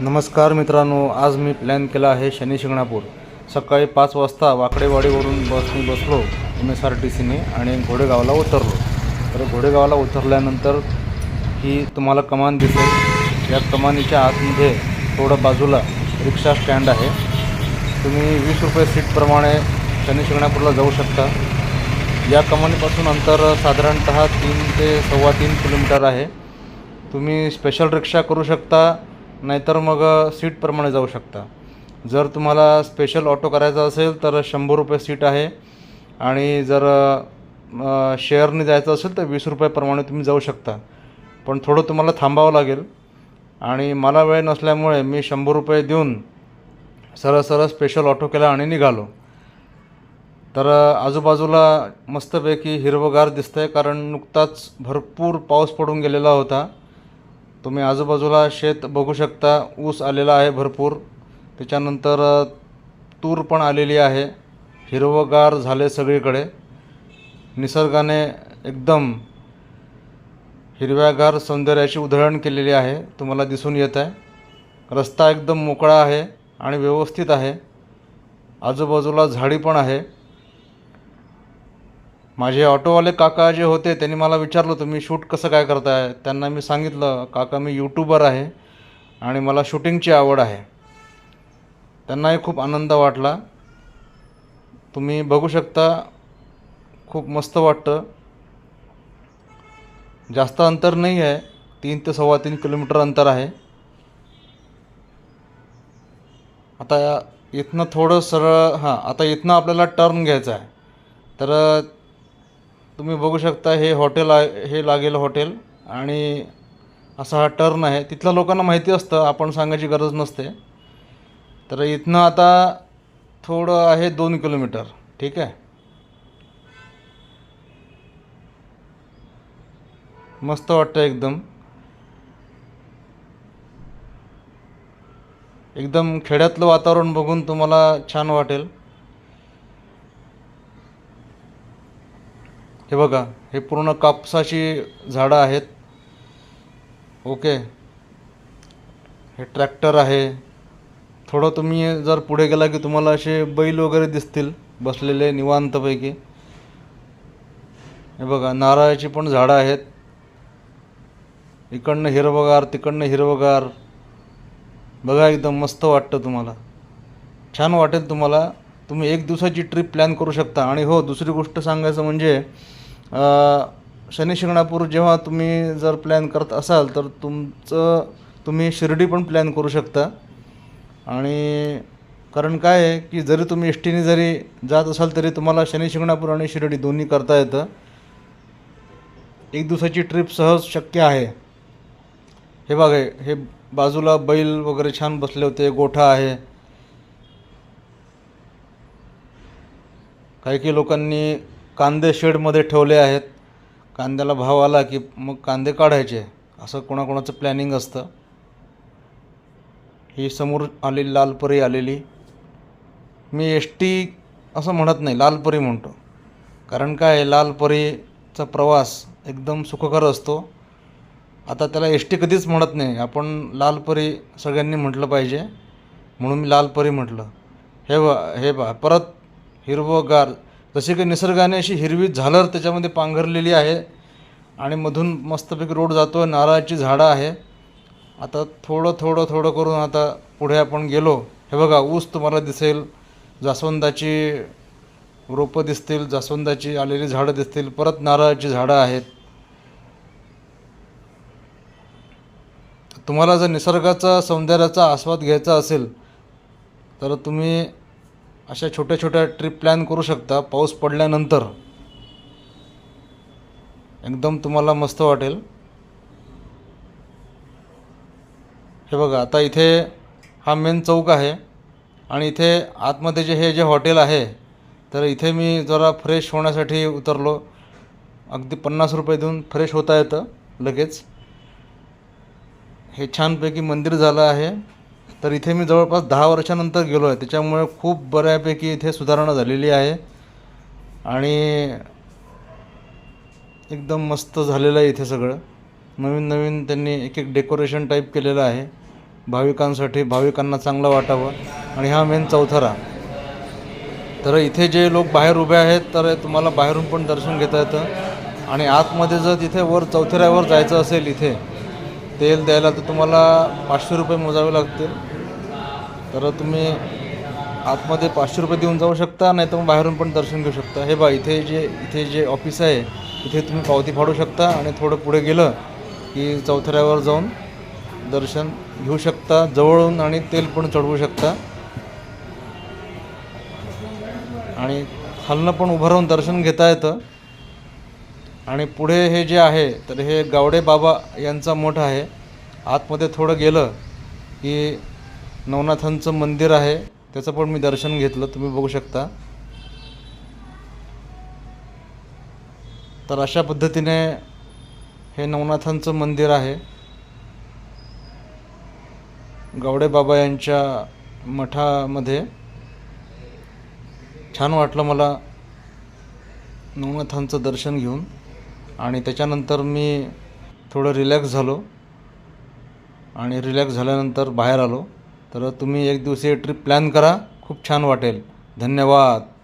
नमस्कार मित्रांनो आज मी प्लॅन केला आहे शनी शिंगणापूर. सकाळी पाच वाजता वाकडेवाडीवरून बसने बसलो एम एस आर टी सीने आणि घोडेगावला उतरलो. तर घोडेगावला उतरल्यानंतर ही तुम्हाला कमान दिसेल. या कमानीच्या आतमध्ये थोडं बाजूला रिक्षा स्टँड आहे. तुम्ही वीस रुपये सीटप्रमाणे शनी शिंगणापूरला जाऊ शकता. या कमानीपासून अंतर साधारणतः तीन ते सव्वा तीन किलोमीटर आहे. तुम्ही स्पेशल रिक्षा करू शकता. नाहीतर मग सीटप्रमाणे जाऊ शकता. जर तुम्हाला स्पेशल ऑटो करायचा असेल तर शंभर रुपये सीट आहे. आणि जर शेअरने जायचं असेल तर वीस रुपयाप्रमाणे तुम्ही जाऊ शकता. पण थोडं तुम्हाला थांबावं लागेल. आणि मला वेळ नसल्यामुळे मी शंभर रुपये देऊन सरळ सरळ स्पेशल ऑटो केला आणि निघालो. तर आजूबाजूला मस्तपैकी हिरवगार दिसतं आहे कारण नुकताच भरपूर पाऊस पडून गेलेला होता. तुम्ही आजूबाजूला शेत बघू शकता ऊस आलेला आहे भरपूर. त्याच्यानंतर तूर पण आलेली आहे. हिरवगार झाले सगळीकडे. निसर्गाने एकदम हिरव्यागार सौंदर्याची उधळण केलेली आहे. तुम्हाला दिसून येत आहे. रस्ता एकदम मोकळा आहे आणि व्यवस्थित आहे. आजूबाजूला झाडी पण आहे. माझे ऑटोवाले काका जे होते त्यांनी मला विचारलं तुम्ही शूट कसं काय करताय? त्यांना मी सांगितलं काका मी यूट्यूबर आहे आणि मला शूटिंगची आवड आहे. त्यांनाही खूप आनंद वाटला. तुम्ही बघू शकता खूप मस्त वाटतं. जास्त अंतर नाही आहे तीन ते सव्वा तीन किलोमीटर अंतर आहे. आता इथनं थोडं सरळ हां आता इथनं आपल्याला टर्न घ्यायचा आहे. तर तुम्ही बघू शकता हे हॉटेल आहे हे लागेल हॉटेल आणि असा हा टर्न आहे. तिथल्या लोकांना माहिती असतं आपण सांगायची गरज नसते. तर इथनं आता थोडं आहे दोन किलोमीटर ठीक आहे? मस्त वाटतं एकदम. एकदम खेड्यातलं वातावरण बघून तुम्हाला छान वाटेल. हे बघा हे पूर्ण कापसाची झाडं आहेत. ओके. हे ट्रॅक्टर आहे. थोडं तुम्ही जर पुढे गेला की तुम्हाला असे बैल वगैरे दिसतील बसलेले निवांतपैकी. हे बघा नारळाची पण झाडं आहेत. इकडनं हिरवगार तिकडनं हिरवगार. बघा एकदम मस्त वाटतं तुम्हाला. छान वाटेल तुम्हाला. तुम्ही एक दिवसाची ट्रिप प्लॅन करू शकता. आणि हो दुसरी गोष्ट सांगायचं म्हणजे शनी शिंगणापूर जेव्हा तुम्ही जर प्लॅन करत असाल तर तुमचं तुम्ही शिर्डी पण प्लॅन करू शकता. आणि कारण काय आहे की जरी तुम्ही एस टीने जरी जात असाल तरी तुम्हाला शनी शिंगणापूर आणि शिर्डी दोन्ही करता येतं. एक दिवसाची ट्रिप सहज शक्य आहे. हे बघा हे बाजूला बैल वगैरे छान बसले होते गोठा आहे. काही काही लोकांनी कांदे शेडमध्ये ठेवले आहेत. कांद्याला भाव आला की मग कांदे काढायचे. असं कोणाकोणाचं प्लॅनिंग असतं. ही समोर आलेली लालपरी आलेली. मी एस टी असं म्हणत नाही लालपरी म्हणतो. कारण काय आहे, लालपरीचा प्रवास एकदम सुखकर असतो. आता त्याला एस टी कधीच म्हणत नाही. आपण लालपरी सगळ्यांनी म्हटलं पाहिजे. म्हणून मी लालपरी म्हटलं. हे बा हे बा परत हिरवगार जशी काही निसर्गाने अशी हिरवी झालर त्याच्यामध्ये पांघरलेली आहे. आणि मधून मस्तपैकी रोड जातो आहे नारळाची झाडं आहे. आता थोडं थोडं थोडं करून आता पुढे आपण गेलो. हे बघा ऊस तुम्हाला दिसेल. जास्वंदाची रोपं दिसतील. जास्वंदाची आलेली झाडं दिसतील. परत नारळाची झाडं आहेत. तुम्हाला जर निसर्गाचा सौंदर्याचा आस्वाद घ्यायचा असेल तर तुम्ही अशा छोट्या छोट्या ट्रिप प्लॅन करू शकता. पाऊस पडल्यानंतर. एकदम तुम्हाला मस्त वाटेल. हे बघा आता इथे हा मेन चौक आहे. आणि इथे आतमध्ये जे हे जे हॉटेल आहे तर इथे मी जरा फ्रेश होण्यासाठी उतरलो. अगदी पन्नास रुपये देऊन फ्रेश होता येतं लगेच. हे छानपैकी मंदिर झालं आहे. तर इथे मी जवळपास दहा वर्षानंतर गेलो आहे त्याच्यामुळे खूप बऱ्यापैकी इथे सुधारणा झालेली आहे. आणि एकदम मस्त झालेलं आहे इथे सगळं. नवीन नवीन त्यांनी एक एक डेकोरेशन टाईप केलेलं आहे. भाविकांसाठी भाविकांना चांगलं वाटावं. आणि हा मेन चौथरा. तर इथे जे लोक बाहेर उभे आहेत तर तुम्हाला बाहेरून पण दर्शन घेता येतं. आणि आतमध्ये जर तिथे वर चौथऱ्यावर जायचं असेल इथे तेल द्यायला तर तुम्हाला पाचशे रुपये मोजावे लागतील. तर तुम्ही आतमध्ये पाचशे रुपये देऊन जाऊ शकता नाही तर मग बाहेरून पण दर्शन घेऊ शकता. हे बा इथे जे इथे जे ऑफिस आहे इथे तुम्ही पावती फाडू शकता आणि थोडं पुढे गेलं की चौथऱ्यावर जाऊन दर्शन घेऊ शकता. जवळून आणि तेल पण चढवू शकता. आणि खालनं पण उभं राहून दर्शन घेता येतं. आणि पुढे हे जे आहे तर हे गावडे बाबा यांचा मठ आहे. आतमध्ये थोडं गेलं की नवनाथांचं मंदिर आहे. त्याचं पण मी दर्शन घेतलं. तुम्ही बघू शकता. तर अशा पद्धतीने हे नवनाथांचं मंदिर आहे. गावडे बाबा यांच्या मठामध्ये. छान वाटलं मला नवनाथांचं दर्शन घेऊन. आणि त्याच्यानंतर मी थोडं रिलॅक्स झालो. आणि रिलॅक्स झाल्यानंतर बाहेर आलो. तर तुम्ही एक दिवशी ट्रिप प्लॅन करा. खूप छान वाटेल. धन्यवाद.